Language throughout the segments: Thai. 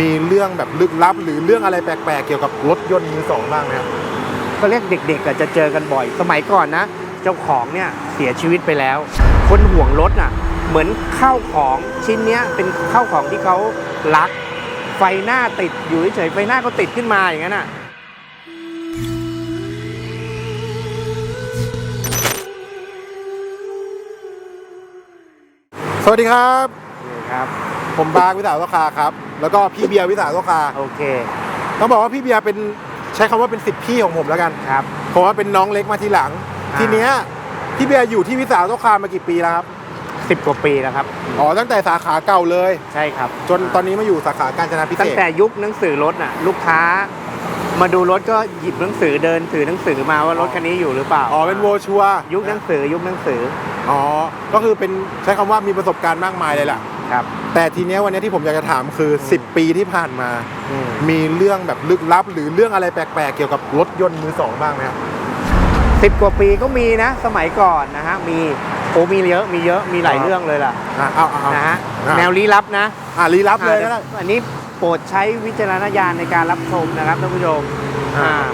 มีเรื่องแบบลึกลับ หรือเรื่องอะไรแปลกๆ เกี่ยวกับรถยนต์มือสองบ้างไหมครับก็เรียกเด็กๆอะจะเจอกันบ่อย สมัยก่อนนะ เจ้าของเนี่ยเสียชีวิตไปแล้ว คนห่วงรถน่ะ เหมือนข้าวของชิ้นเนี้ยเป็นข้าวของที่เขารัก ไฟหน้าติดอยู่เฉยๆไฟหน้าก็ติดขึ้นมาอย่างนั้นอะสวัสดีครับ นี่ครับ ผมบาร์วิสาโตคาครับ แล้วก็พี่เบียร์วิสาโตคาโอเค ต้องบอกว่าพี่เบียร์เป็นใช้คำว่าเป็นสิทธิพี่ของผมแล้วกันครับ เพราะว่าเป็นน้องเล็กมาทีหลัง อ่า ทีเนี้ยพี่เบียร์อยู่ที่วิสาโตคามากี่ปีแล้วครับ สิบกว่าปีแล้วครับ อ๋อตั้งแต่สาขาเก่าเลย ใช่ครับจนตอนนี้มาอยู่สาขาการจนาพิเศตั้งษแต่ยุคหนังสือรถน่ะ ลูกค้า มาดูรถก็หยิบหนังสือเดินถือหนังสือมาว่ารถคันนี้อยู่หรือเปล่าอ๋อเป็นโวชัวร์ยุคหนังสือยุคหนังสือ อ๋อก็คือเป็นใช้คำว่ามีประสบการณ์มากมายเลยล่ะ ครับ แต่ทีเนี้ยวันเนี้ยที่ผมอยากจะถามคือ 10 ปีที่ผ่านมา อืม มีเรื่องแบบลึกลับ หรือเรื่องอะไรแปลกๆ เกี่ยวกับรถยนต์มือสองบ้างไหมครับ สิบกว่าปีก็มีนะ สมัยก่อนนะฮะ มีโอ้มีเยอะมีเยอะมีหลายครับ เรื่องเลยล่ะอะเอาเอาเอานะฮะอะแนวลี้ลับนะอะลี้ลับเลยก็ได้ อ่าอันนี้โปรดใช้วิจารณญาณในการรับชมนะครับท่านผู้ชมอ่า อ่า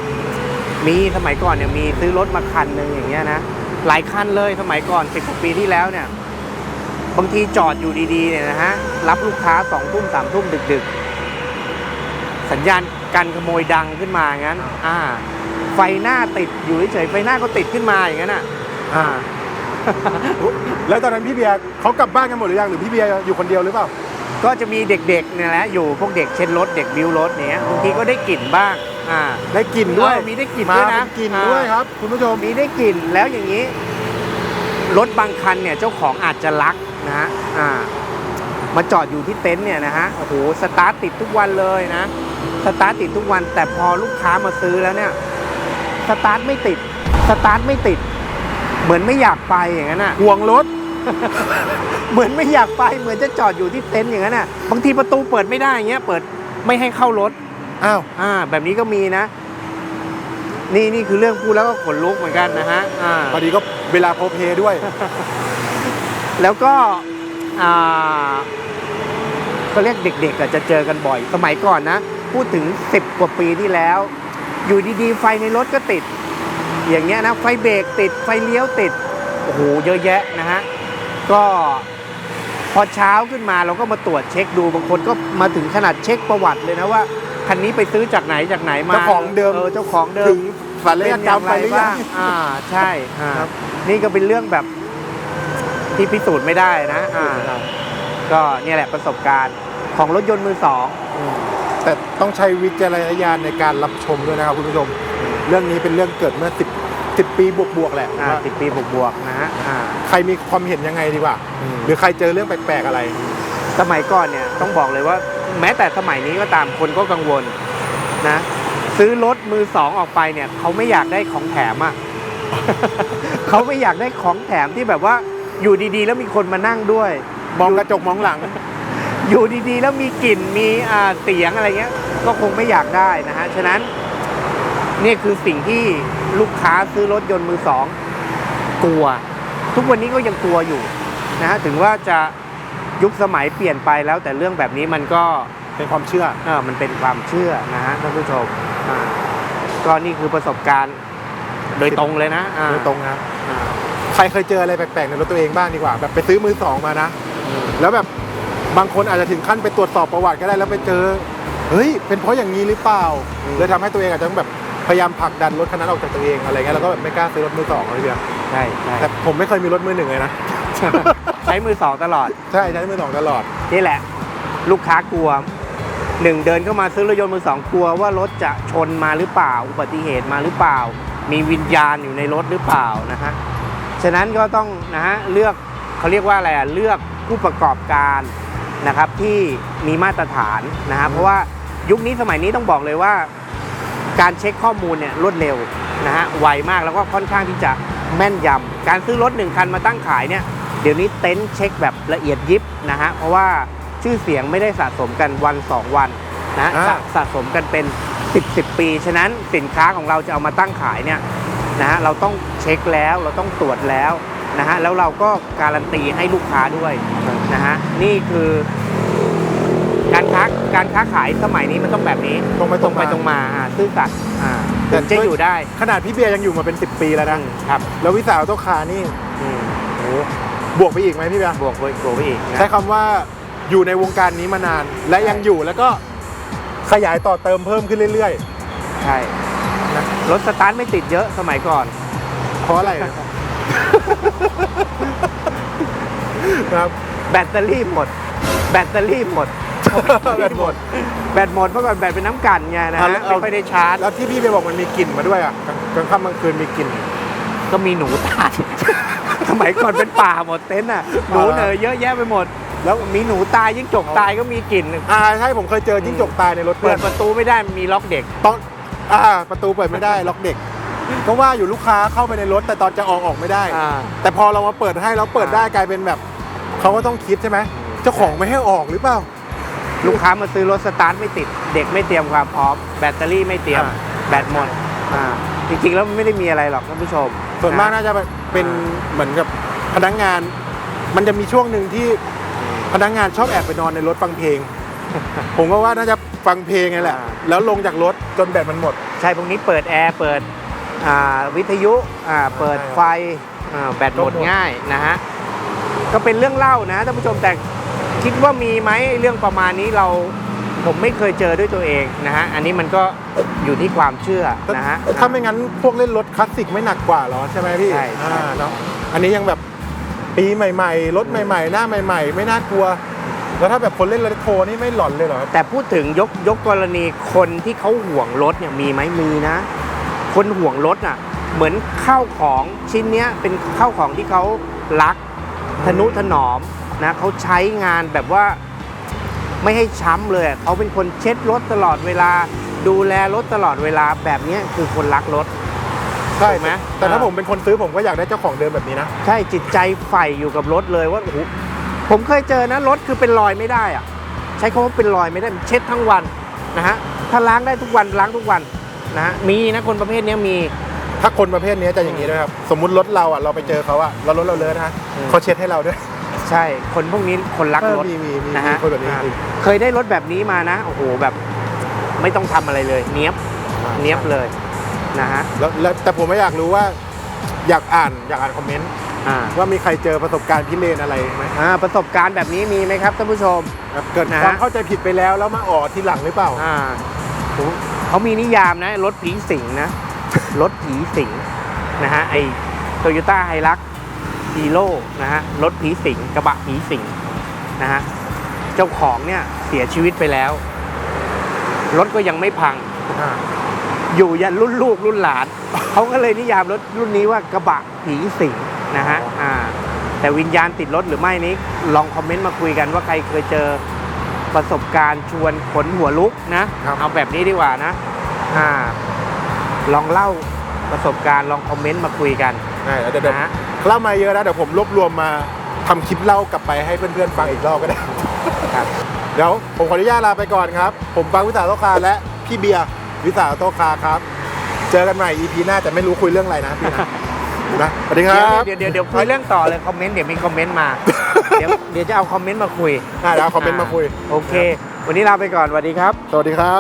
มีสมัยก่อนเนี่ยมีซื้อรถมาคันหนึ่งอย่างเงี้ยนะหลายคันเลยสมัยก่อนสิบกว่าปีที่แล้วเนี่ย บางทีจอดอยู่ดีๆเนี่ยนะฮะรับลูกค้าสองทุ่มสามทุ่มดึก ๆ สัญญาณการขโมยดังขึ้นมางั้น อ่า ไฟหน้าติดอยู่เฉยๆไฟหน้าก็ติดขึ้นมาอย่างนั้นอะ อ่า แล้วตอนนั้นพี่เบียร์เขากลับบ้านกันหมดหรือยังหรือพี่เบียร์อยู่คนเดียวหรือเปล่า ก็จะมีเด็กๆเนี่ยแหละอยู่พวกเด็กเช็ดรถเด็กบิวรถเนี้ยบางทีก็ได้กลิ่นบ้าง อ่า ได้กลิ่นด้วยเออมีได้กลิ่นมาด้วยนะเป็นกลิ่นอ่าด้วยครับ คุณผู้ชม มีได้กลิ่นแล้วอย่างนี้ รถบางคันเนี่ยเจ้าของอาจจะรัก นะฮะอ่ามาจอดอยู่ที่เต็นท์เนี่ยนะฮะโอ้โหสตาร์ทติดทุกวันเลยนะสตาร์ทติดทุกวัน แต่พอลูกค้ามาซื้อแล้วเนี่ยสตาร์ทไม่ติดสตาร์ทไม่ติด เหมือนไม่อยากไปอย่างนั้นอะห่วงรถเหมือนไม่อยากไปเหมือนจะจอดอยู่ที่เต็นท์อย่างนั้นอะบางทีประตูเปิดไม่ได้อย่างเงี้ยเปิดไม่ให้เข้ารถอ้าวอ่า แบบนี้ก็มีนะ นี่นี่คือเรื่องพูดแล้วก็ขนลุกเหมือนกันนะฮะอ่าพอดีก็เวลาโพเพด้วย แล้วก็อ่าก็เรียกเด็กๆอะจะเจอกันบ่อย สมัยก่อนนะ พูดถึง 10 กว่าปีที่แล้ว อยู่ดีๆ ไฟในรถก็ติด อย่างเงี้ยนะ ไฟเบรกติด ไฟเลี้ยวติด โอ้โห เยอะแยะนะฮะ ก็พอเช้าขึ้นมาเราก็มาตรวจเช็คดู บางคนก็มาถึงขนาดเช็คประวัติเลยนะว่า คันนี้ไปซื้อจากไหนจากไหนมา เจ้าของเดิม เออ เจ้าของเดิถึมงศัลยกรรมไปหรือยังอ่า ใช่อ่าครับ นี่ก็เป็นเรื่องแบบ ที่พิสูจน์ไม่ได้นะอ่าก็เนี่ยแหละประสบการณ์ของรถยนต์มือสองแต่ต้องใช้วิจารณญาณในการรับชมด้วยนะครับคุณผู้ชม เรื่องนี้เป็นเรื่องเกิดเมื่อ 10 10 ปีบวกๆแหละอ่าว่าสิบปีบวกๆนะฮะอ่าใครมีความเห็นยังไงดีกว่า หรือใครเจอเรื่องแปลกๆอะไร สมัยก่อนเนี่ยต้องบอกเลยว่า แม้แต่สมัยนี้ก็ตามคนก็กังวลนะ ซื้อรถมือสองออกไปเนี่ยเขาไม่อยากได้ของแถมอะเขาไม่อยากได้ของแถมที่แบบว่า อยู่ดีๆ แล้วมีคนมานั่งด้วย มองกระจกมองหลัง อยู่ดีๆ แล้วมีกลิ่นมีอ่าเสียงอะไรเงี้ย ก็คงไม่อยากได้นะฮะ ฉะนั้นนี่คือสิ่งที่ลูกค้าซื้อรถยนต์มือสองกลัว ทุกวันนี้ก็ยังกลัวอยู่นะฮะถึงว่าจะยุคสมัยเปลี่ยนไปแล้ว แต่เรื่องแบบนี้มันก็เป็นความเชื่อเออมันเป็นความเชื่อนะฮะท่านผู้ชมอ่าก็นี่คือประสบการณ์ โดยตรงเลยนะอ่าโดยตรงนะอ่า ใครเคยเจออะไรแปลกๆในรถตัวเองบ้างดีกว่า แบบไปซื้อมือสองมานะอืมแล้วแบบบางคนอาจจะถึงขั้นไปตรวจสอบประวัติก็ได้แล้วไปเจอ เฮ้ย เป็นเพราะอย่างนี้หรือเปล่าเลยทำให้ตัวเองอาจจะต้องแบบพยายามผลักดันรถคันนั้นออกจากตัวเองอะไรเงี้ยแล้วก็แบบไม่กล้าซื้อรถมือสองเลยเดียวใช่ใช่แต่ผมไม่เคยมีรถมือหนึ่งเลยนะใช้มือสองตลอดใช่ใช้มือสองตลอดนี่แหละ ลูกค้ากลัวหนึ่งเดินเข้ามาซื้อรถยนต์มือสองกลัวว่ารถจะชนมาหรือเปล่า อุบัติเหตุมาหรือเปล่า มีวิญญาณอยู่ในรถหรือเปล่านะฮะ ฉะนั้นก็ต้องนะฮะเลือกเขาเรียกว่าอะไรอะเลือกผู้ประกอบการนะครับที่มีมาตรฐานนะฮะเพราะว่ายุคนี้สมัยนี้ต้องบอกเลยว่า การเช็คข้อมูลเนี่ยรวดเร็วนะฮะไวมากแล้วก็ค่อนข้างที่จะแม่นยำการซื้อรถหนึ่งคันมาตั้งขายเนี่ยเดี๋ยวนี้เต็นท์เช็คแบบละเอียดยิบนะฮะเพราะว่าชื่อเสียงไม่ได้สะสมกันวัน 2 วันนะอ่าสะสะสมกันเป็น 10 10ปี ฉะนั้นสินค้าของเราจะเอามาตั้งขายเนี่ย นะฮะเราต้องเช็คแล้วเราต้องตรวจแล้วนะฮะแล้วเราก็การันตีให้ลูกค้าด้วยนะฮะนี่คือการค้าการค้าขายสมัยนี้มันต้องแบบนี้ตรงไปตรงไปตรงมาอ่าซื่อสัตย์อ่าถึงจะอยู่ได้ขนาดพี่เบียร์ยังอยู่มาเป็น 10 ปีแล้วนะครับ แล้ววิสาหตัวคานี่อืมโอ้บวกไปอีกไหมพี่เบียร์บวกไปบวกไปอีกนะใช้คำว่าอยู่ในวงการนี้มานาน และยังอยู่แล้วก็ขยายต่อเติมเพิ่มขึ้นเรื่อยใช่นะ รถสตาร์ทไม่ติดเยอะสมัยก่อนๆเพราะอะไรครับ แบตเตอรี่หมด แบตเตอรี่หมด แบตหมด แบตหมดเมื่อก่อนแบตเป็นน้ำกันไงนะอะฮะแล้วเอา ไม่ค่อยได้ชาร์จ แล้วที่พี่เบียร์บอกมันมีกลิ่นมาด้วยอะกลางกลางค่ำกลางคืนมีกลิ่น ก็มีหนูตาย สมัยก่อนเป็นป่าหมดเต็นท์อะ หนูเหนอเยอะแยะไปหมด แล้วมีหนูตายยิ่งจกตายก็มีกลิ่น อ่าใช่ผมเคยเจอจิ้งจกตายในรถเปิเพื่อดนประตูไม่ได้มีล็อกเด็ก ตอน อ่าประตูเปิดไม่ได้ล็อกเด็กก็ว่าอยู่ลูกค้าเข้าไปในรถ แต่ตอนจะออกออกไม่ได้ อ่า แต่พอเรามาเปิดให้แล้วเปิดได้กลายเป็นแบบเขาก็ต้องคิดใช่ไหมเจ้าของไม่ให้ออกหรือเปล่า ลูกค้ามาซื้อรถสตาร์ทไม่ติด เด็กไม่เตรียมความพร้อมแบตเตอรี่ไม่เตรียมอ่า แบตหมดอ่าจริงๆแล้วมันไม่ได้มีอะไรหรอกท่านผู้ชมส่วนมากะน่าจะเป็นเหมือนกับพนักงาน มันจะมีช่วงหนึ่งที่พนักงานชอบแอบไปนอนในรถฟังเพลง ผมก็ว่าน่าจะฟังเพลงไงแหละอ่าแล้วลงจากรถจนแบตมันหมด ใช่พวกนี้เปิดแอร์เปิดอ่าวิทยุอ่าเปิดไฟอ่าแบตหมดก็หมดง่ายนะฮะ ก็เป็นเรื่องเล่านะท่านผู้ชมแต่คิดว่ามีไหมเรื่องประมาณนี้เราผมไม่เคยเจอด้วยตัวเองนะฮะ อันนี้มันก็อยู่ที่ความเชื่อนะฮะ ถ้าไม่งั้นพวกเล่นรถคลาสสิกไม่หนักกว่าเหรอใช่ไหมพี่ใช่ใช่อ่าเนาะอันนี้ยังแบบปีใหม่ ๆ รถใหม่ ๆ หน้าใหม่ ๆ ไม่น่ากลัว แล้วถ้าแบบคนเล่นรถโทนี่ไม่หลอนเลยเหรอครับ แต่พูดถึงยกยกกรณีคนที่เขาห่วงรถเนี่ยมีไหมมีนะ คนห่วงรถอะ เหมือนข้าวของชิ้นเนี้ยเป็นข้าวของที่เขารักทนุถนอมนะเขาใช้งานแบบว่าไม่ให้ช้ำเลยอะเขาเป็นคนเช็ดรถตลอดเวลา ดูแลรถตลอดเวลาแบบเนี้ยคือคนรักรถใช่ถูกไหมแต่ถ้าอ่าผมเป็นคนซื้อผมก็อยากได้เจ้าของเดิมแบบนี้นะ ใช่จิตใจใฝ่อยู่กับรถเลยว่าโอ้โห ผมเคยเจอนะรถคือเป็นรอยไม่ได้อะใช้คำว่าเป็นรอยไม่ได้มันเช็ดทั้งวันนะฮะถ้าล้างได้ทุกวันล้างทุกวันนะฮะมีนะคนประเภทเนี้ยมี ถ้าคนประเภทนี้จะอย่างนี้ด้วยครับสมมุติรถเราอะเราไปเจอเขาอะเรารถเราเลอะนะอืมเขาเช็ดให้เราด้วย ใช่คนพวกนี้คนรักรถเออมีมีมีนะฮะมีคนแบบนี้อ่าจริงเคยได้รถแบบนี้มานะโอ้โหแบบไม่ต้องทำอะไรเลย เนี้ยบเนี้ยบเลยนะฮะแล้วแล้วแต่ผมไม่อยากรู้ว่า อยากอ่านอยากอ่านคอมเมนต์ อ่าว่ามีใครเจอประสบการณ์พิเรนอะไรไหมอ่าประสบการณ์แบบนี้มีไหมครับท่านผู้ชม แบบเกิดนะฮะ ความเข้าใจผิดไปแล้วแล้วมาอ๋อทีหลังหรือเปล่า อ่าเขามีนิยามนะรถผีสิงนะ รถผีสิงนะฮะไอโตโยต้าไฮรักฮีโร่นะฮะรถผีสิงกระบะผีสิงนะฮะเจ้าของเนี่ยเสียชีวิตไปแล้ว รถก็ยังไม่พัง อยู่ยันรุ่นลูกรุ่นหลาน เขาก็เลยนิยามรถรุ่นนี้ว่ากระบะผีสิง นะฮะอ่าแต่วิญญาณติดรถหรือไม่นี้ ลองคอมเมนต์มาคุยกันว่าใครเคยเจอประสบการณ์ชวนขนหัวลุกนะครับเอาแบบนี้ดีกว่านะอ่าลองเล่าประสบการณ์ลองคอมเมนต์มาคุยกันใช่แล้วเดี๋ยวเดี๋ยวนะฮะเล่ามาเยอะแล้วเดี๋ยวผมรวบรวมมาทำคลิปเล่ากลับไปให้เพื่อนๆฟังอีกรอบก็ได้ครับเดี๋ยวผมขออนุญาตลาไปก่อนครับ ผมปังวิสาโตคาและพี่เบียร์วิสาโตคาครับ เจอกันใหม่ EP หน้าแต่ไม่รู้คุยเรื่องอะไรนะพี่นะ นะสวัสดีครับเดี๋ยวเดี๋ยวเดี๋ยวคุยเรื่องต่อเลยคอมเมนต์เดี๋ยวมีคอมเมนต์มา เดี๋ยวเดี๋ยวจะเอาคอมเมนต์มาคุย อ่าเดี๋ยวเอาคอมเมนต์มาคุย โอเค วันนี้ลาไปก่อนสวัสดีครับ สวัสดีครับ